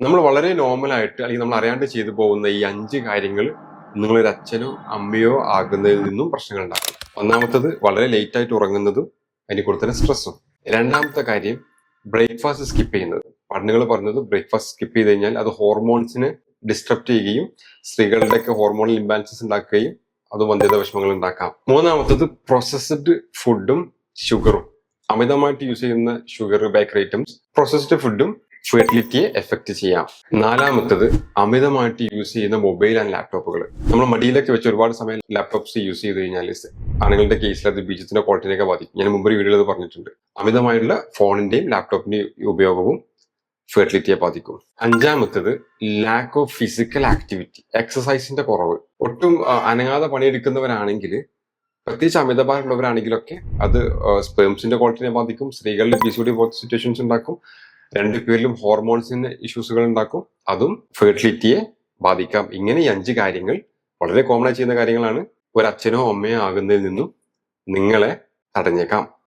നമ്മൾ വളരെ നോർമലായിട്ട് അല്ലെങ്കിൽ നമ്മൾ അറിയാണ്ട് ചെയ്തു പോകുന്ന ഈ അഞ്ച് കാര്യങ്ങൾ നിങ്ങളൊരു അച്ഛനോ അമ്മയോ ആകുന്നതിൽ നിന്നും പ്രശ്നങ്ങൾ ഉണ്ടാക്കും. ഒന്നാമത്തത് വളരെ ലേറ്റ് ആയിട്ട് ഉറങ്ങുന്നതും അതിന് കൂടെ സ്ട്രെസ്സും രണ്ടാമത്തെ കാര്യം ബ്രേക്ക്ഫാസ്റ്റ് സ്കിപ്പ് ചെയ്യുന്നത്. പഠനങ്ങൾ പറഞ്ഞത് ബ്രേക്ക്ഫാസ്റ്റ് സ്കിപ്പ് ചെയ്ത് കഴിഞ്ഞാൽ അത് ഹോർമോൺസിനെ ഡിസ്റ്റർബ് ചെയ്യുകയും സ്ത്രീകളുടെയൊക്കെ ഹോർമോണൽ ഇംബാലൻസസ് ഉണ്ടാക്കുകയും അത് വന്ധ്യത വിഷമങ്ങൾ ഉണ്ടാക്കാം. മൂന്നാമത്തത് പ്രോസസ്ഡ് ഫുഡും ഷുഗറും അമിതമായിട്ട് യൂസ് ചെയ്യുന്ന ഷുഗർ ബേക്കറി ഐറ്റംസ് പ്രോസസ്ഡ് ഫുഡും ഫെർട്ടിലിറ്റിയെ എഫക്ട് ചെയ്യാം. നാലാമത്തത് അമിതമായിട്ട് യൂസ് ചെയ്യുന്ന മൊബൈൽ ആൻഡ് ലാപ്ടോപ്പുകൾ നമ്മൾ മടിയിലൊക്കെ വെച്ച് ഒരുപാട് സമയം ലാപ്ടോപ്സ് യൂസ് ചെയ്ത് കഴിഞ്ഞാൽ ആണുങ്ങളുടെ കേസിൽ അത് ബീജത്തിന്റെ ക്വാളിറ്റിയൊക്കെ ബാധിക്കും. ഞാൻ മുമ്പ് വീഡിയോയിൽ പറഞ്ഞിട്ടുണ്ട്. അമിതമായിട്ടുള്ള ഫോണിന്റെയും ലാപ്ടോപ്പിന്റെയും ഉപയോഗവും ഫെർട്ടിലിറ്റിയെ ബാധിക്കും. അഞ്ചാമത്തത് ലാക്ക് ഓഫ് ഫിസിക്കൽ ആക്ടിവിറ്റി എക്സസൈസിന്റെ കുറവ്. ഒട്ടും അനങ്ങാതെ പണിയെടുക്കുന്നവരാണെങ്കിൽ പ്രത്യേകിച്ച് അമിതഭാരമുള്ളവരാണെങ്കിലൊക്കെ അത് സ്പേംസിന്റെ ക്വാളിറ്റിനെ ബാധിക്കും സ്ത്രീകളുടെ ബിസിഡി പോലത്തെ സിറ്റുവേഷൻസ് ഉണ്ടാക്കും രണ്ടു പേരിലും ഹോർമോൺസിന്റെ ഇഷ്യൂസുകൾ ഉണ്ടാക്കും അതും ഫെർട്ടിലിറ്റിയെ ബാധിക്കാം. ഇങ്ങനെ ഈ അഞ്ച് കാര്യങ്ങൾ വളരെ കോമൺ ആയി ചെയ്യുന്ന കാര്യങ്ങളാണ്. ഒരു അച്ഛനോ അമ്മയോ ആകുന്നതിൽ നിന്നും നിങ്ങളെ തടഞ്ഞേക്കാം.